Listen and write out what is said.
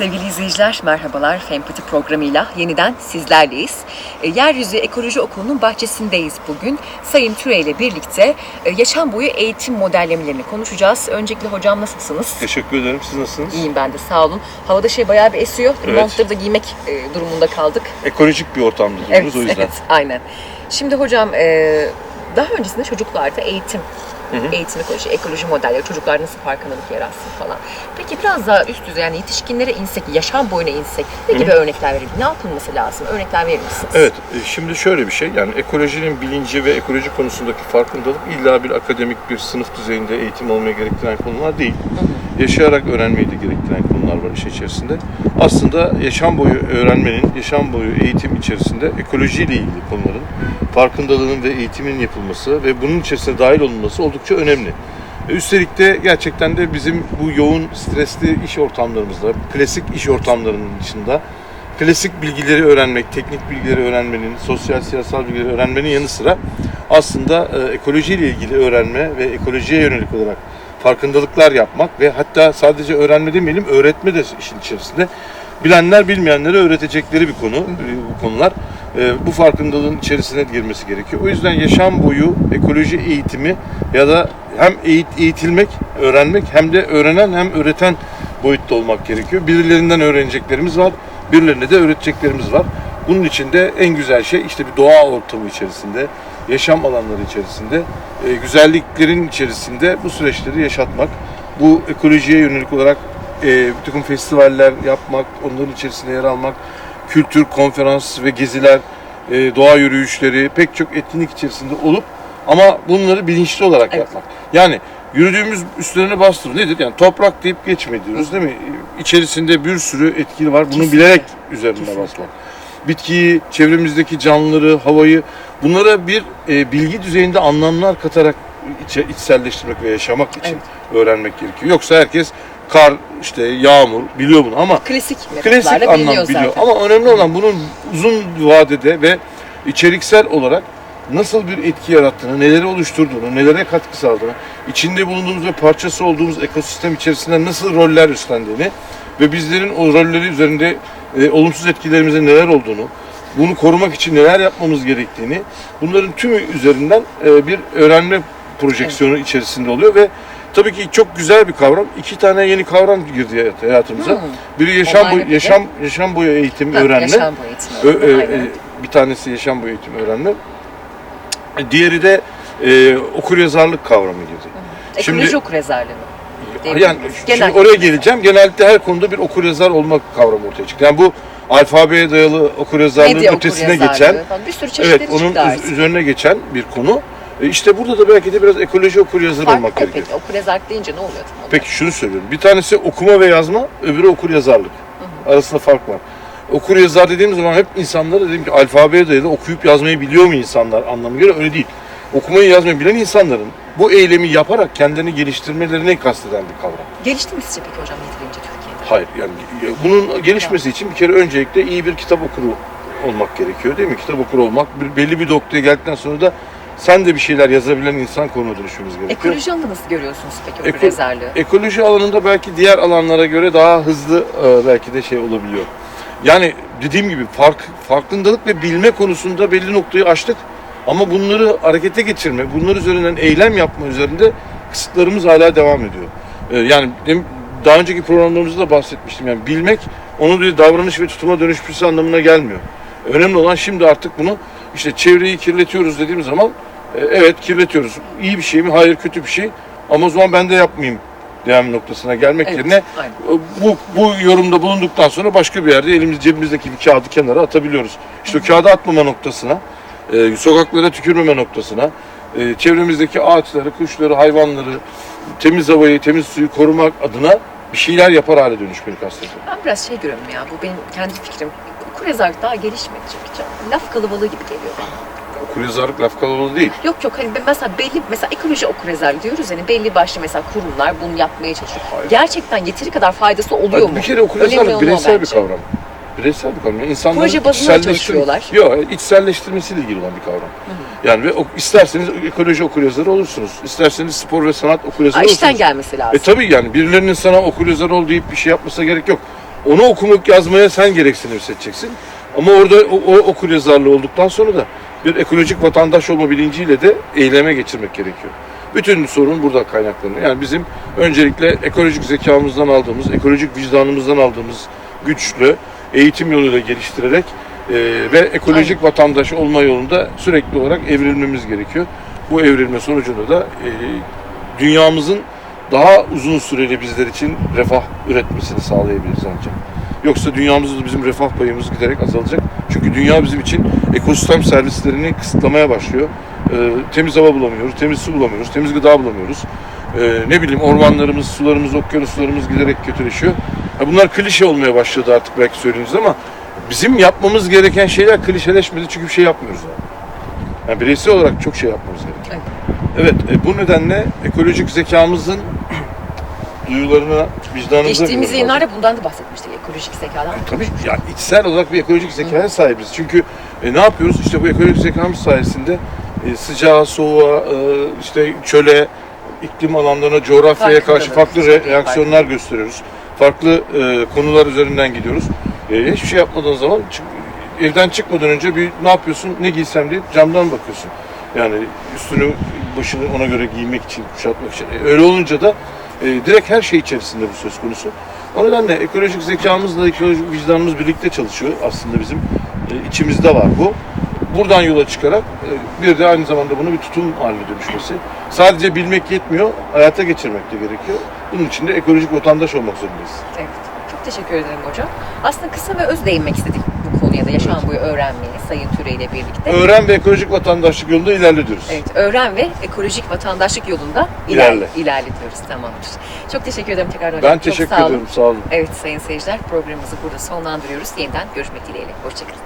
Sevgili izleyiciler, merhabalar. Fempati programıyla yeniden sizlerleyiz. E, Yeryüzü Ekoloji Okulu'nun bahçesindeyiz bugün. Sayın Türe ile birlikte e, yaşam boyu eğitim modellemelerini konuşacağız. Öncelikle hocam nasılsınız? Teşekkür ederim. Siz nasılsınız? İyiyim ben de sağ olun. Havada şey bayağı bir esiyor. Evet. Montları da giymek e, durumunda kaldık. Ekolojik bir ortamda duruyoruz o yüzden. evet, aynen. Şimdi hocam e, daha öncesinde çocuklarda eğitim eğitim ekoloji, ekoloji modelleri, çocuklar nasıl farkındalık yaratsın falan. Peki biraz daha üst düzey yani yetişkinlere insek, yaşam boyuna insek ne gibi örnekler verelim? Ne yapılması lazım? Örnekler verir misiniz? Evet, e, şimdi şöyle bir şey, yani ekolojinin bilinci ve ekoloji konusundaki farkındalık illa bir akademik bir sınıf düzeyinde eğitim almaya gerektiren konular değil. Yaşayarak öğrenmeyi de gerektiren konular var iş içerisinde. Aslında yaşam boyu öğrenmenin, yaşam boyu eğitim içerisinde ekolojiyle ilgili konuların farkındalığının ve eğitimin yapılması ve bunun içerisine dahil olunması oldukça önemli. E, Üstelik de gerçekten de bizim bu yoğun, stresli iş ortamlarımızda, klasik iş ortamlarının dışında klasik bilgileri öğrenmek, teknik bilgileri öğrenmenin, sosyal siyasal bilgileri öğrenmenin yanı sıra aslında e, ekolojiyle ilgili öğrenme ve ekolojiye yönelik olarak farkındalıklar yapmak ve hatta sadece öğrenme demeyelim, öğretme de işin içerisinde. Bilenler bilmeyenlere öğretecekleri bir konu, e, bu konular. E, bu farkındalığın içerisine girmesi gerekiyor. O yüzden yaşam boyu ekoloji eğitimi ya da hem eğit, eğitilmek, öğrenmek hem de öğrenen hem öğreten boyutta olmak gerekiyor. Birilerinden öğreneceklerimiz var, birilerine de öğreteceklerimiz var. Bunun için de en güzel şey işte bir doğa ortamı içerisinde, yaşam alanları içerisinde, e, güzelliklerin içerisinde bu süreçleri yaşatmak. Bu ekolojiye yönelik olarak e, bir takım festivaller yapmak, onların içerisinde yer almak, kültür, konferans ve geziler, e, doğa yürüyüşleri, pek çok etkinlik içerisinde olup ama bunları bilinçli olarak Evet. yapmak. Yani yürüdüğümüz üstlerine bastırı nedir? Yani toprak deyip geçme diyoruz değil mi? İçerisinde bir sürü etkili var. Bunu Kesinlikle. bilerek üzerine Kesinlikle. basmak. Bitkiyi, çevremizdeki canlıları, havayı bunlara bir e, bilgi düzeyinde anlamlar katarak içe, içselleştirmek ve yaşamak için öğrenmek gerekiyor. Yoksa herkes kar, işte yağmur biliyor bunu ama Klasik klasik anlam biliniyor biliyor. zaten. Ama önemli olan bunun uzun vadede ve içeriksel olarak nasıl bir etki yarattığını, neleri oluşturduğunu, nelere katkı sağladığını, içinde bulunduğumuz ve parçası olduğumuz ekosistem içerisinde nasıl roller üstlendiğini ve bizlerin o rolleri üzerinde e, olumsuz etkilerimizin neler olduğunu, bunu korumak için neler yapmamız gerektiğini, bunların tümü üzerinden e, bir öğrenme projeksiyonu içerisinde oluyor ve tabii ki çok güzel bir kavram. İki tane yeni kavram girdi hayatımıza. Hmm. Biri yaşam boyu, yaşam yaşam boyu eğitim Ha, öğrenme. Yaşam boyu eğitimi Ö- e, e, bir tanesi yaşam boyu eğitim öğrenme. Diğeri de e, okuryazarlık kavramı girdi. Ekoloji şimdi- okuryazarlığı mı? Değil Yani mi? şimdi oraya geleceğim. Genellikle her konuda bir okuryazar olmak kavramı ortaya çıktı. Yani bu alfabeye dayalı okuryazarlığın Medya ötesine okuryazarlığı geçen, falan. Bir sürü evet onun üz- üzerine geçen bir konu. E, işte burada da belki de biraz ekoloji okuryazarı Fark olmak gerekiyor. peki? Okuryazarlık deyince ne oluyor tam olarak? Peki şunu söylüyorum. Bir tanesi okuma ve yazma, öbürü okur yazarlık. Arasında fark var. Okur yazar dediğim zaman hep insanlara dedim ki alfabeye dayalı okuyup yazmayı biliyor mu insanlar anlamı göre öyle değil. Okumayı yazmayı bilen insanların bu eylemi yaparak kendini geliştirmelerini kasteden bir kavram. Gelişti mi sizce peki hocam yeterince Türkiye'de? Hayır yani bunun gelişmesi için bir kere öncelikle iyi bir kitap okuru olmak gerekiyor değil mi? Kitap okuru olmak bir, belli bir noktaya geldikten sonra da sen de bir şeyler yazabilen insan konumuna dönüşmemiz gerekiyor. Ekoloji alanı nasıl görüyorsunuz peki Eko- okuryazarlığı? Ekoloji alanında belki diğer alanlara göre daha hızlı e, belki de şey olabiliyor. Yani dediğim gibi fark, farkındalık ve bilme konusunda belli noktayı aştık. Ama bunları harekete geçirme, bunlar üzerinden eylem yapma üzerinde kısıtlarımız hala devam ediyor. E, yani daha önceki programlarımızda da bahsetmiştim. Yani bilmek onun bir davranış ve tutuma dönüşmesi anlamına gelmiyor. Önemli olan şimdi artık bunu işte çevreyi kirletiyoruz dediğimiz zaman e, evet kirletiyoruz. İyi bir şey mi? Hayır kötü bir şey. Ama o zaman ben de yapmayayım devam noktasına gelmek Evet, yerine aynen. e, bu, bu yorumda bulunduktan sonra başka bir yerde elimiz cebimizdeki bir kağıdı kenara atabiliyoruz. İşte o kağıdı atmama noktasına, e, sokaklara tükürmeme noktasına, e, çevremizdeki ağaçları, kuşları, hayvanları, temiz havayı, temiz suyu korumak adına bir şeyler yapar hale dönüşmeyi kastediyorum. Ben biraz şey görüyorum ya, bu benim kendi fikrim. Okuryazarlık daha gelişmedikçe laf kalabalığı gibi geliyor bana. Okuryazarlık laf kalabalığı değil. Yok yok hani ben mesela belli mesela ekoloji okuryazarlığı diyoruz hani belli başlı mesela kurumlar bunu yapmaya çalışıyor. Hayır. Gerçekten yeteri kadar faydası oluyor Hayır, mu? bir kere okuryazarlık bireysel bir kavram. Bireysel bir kavram. Yani İnsanların Proje bazında çalışıyorlar. Yok, içselleştirmesiyle ilgili olan bir kavram. Yani ve o, isterseniz ekoloji okuryazarı olursunuz. İsterseniz spor ve sanat okuryazarı olursunuz. işten gelmesi lazım. E tabii yani birilerinin sana okuryazarı ol deyip bir şey yapmasına gerek yok. Onu okumak yazmaya sen gereksinim hissedeceksin. Ama orada o, o okur yazarlığı olduktan sonra da bir ekolojik vatandaş olma bilinciyle de eyleme geçirmek gerekiyor. Bütün sorun burada kaynaklanıyor. Yani bizim öncelikle ekolojik zekamızdan aldığımız, ekolojik vicdanımızdan aldığımız güçlü eğitim yoluyla geliştirerek e, ve ekolojik vatandaş olma yolunda sürekli olarak evrilmemiz gerekiyor. Bu evrilme sonucunda da e, dünyamızın daha uzun süreli bizler için refah üretmesini sağlayabiliriz ancak. Yoksa dünyamızda bizim refah payımız giderek azalacak. Çünkü dünya bizim için ekosistem servislerini kısıtlamaya başlıyor. Ee, temiz hava bulamıyoruz, temiz su bulamıyoruz, temiz gıda bulamıyoruz. Ee, ne bileyim ormanlarımız, sularımız, okyanuslarımız giderek kötüleşiyor. Bunlar klişe olmaya başladı artık belki söylediğiniz ama bizim yapmamız gereken şeyler klişeleşmedi çünkü bir şey yapmıyoruz. Yani. Yani bireysel olarak çok şey yapmamız gerekiyor. Evet, e, bu nedenle ekolojik zekamızın duyularına, vicdanımıza... Geçtiğimiz yayınlarda bundan da bahsetmiştik ekolojik zekadan. Tabii yani içsel olarak bir ekolojik zekaya sahibiz. Çünkü e, ne yapıyoruz? İşte bu ekolojik zekamız sayesinde e, sıcağa, soğuğa, e, işte çöle, iklim alanlarına, coğrafyaya karşı farklı re- reaksiyonlar gösteriyoruz. Farklı e, konular üzerinden gidiyoruz. E, hiçbir şey yapmadığın zaman çık- evden çıkmadan önce bir ne yapıyorsun, ne giysem diye camdan bakıyorsun. Yani üstünü, başını ona göre giymek için, kuşatmak için. E, öyle olunca da e, direkt her şey içerisinde bu söz konusu. O nedenle ekolojik zekamızla ekolojik vicdanımız birlikte çalışıyor aslında bizim. E, içimizde var bu. Buradan yola çıkarak e, bir de aynı zamanda bunu bir tutum haline dönüşmesi. Sadece bilmek yetmiyor, hayata geçirmek de gerekiyor. Bunun için de ekolojik vatandaş olmak zorundayız. Evet. Çok teşekkür ederim hocam. Aslında kısa ve öz değinmek istedik bu konuya da yaşam boyu öğrenmeyi Sayın Türe ile birlikte. Öğren ve ekolojik vatandaşlık yolunda ilerliyoruz. Evet, öğren ve ekolojik vatandaşlık yolunda İlerle. ilerle. ilerletiyoruz. Tamamdır. Çok teşekkür ederim tekrar hocam. Ben Çok teşekkür sağ olun. ederim, sağ olun. Evet sayın seyirciler programımızı burada sonlandırıyoruz. Yeniden görüşmek dileğiyle. Hoşçakalın.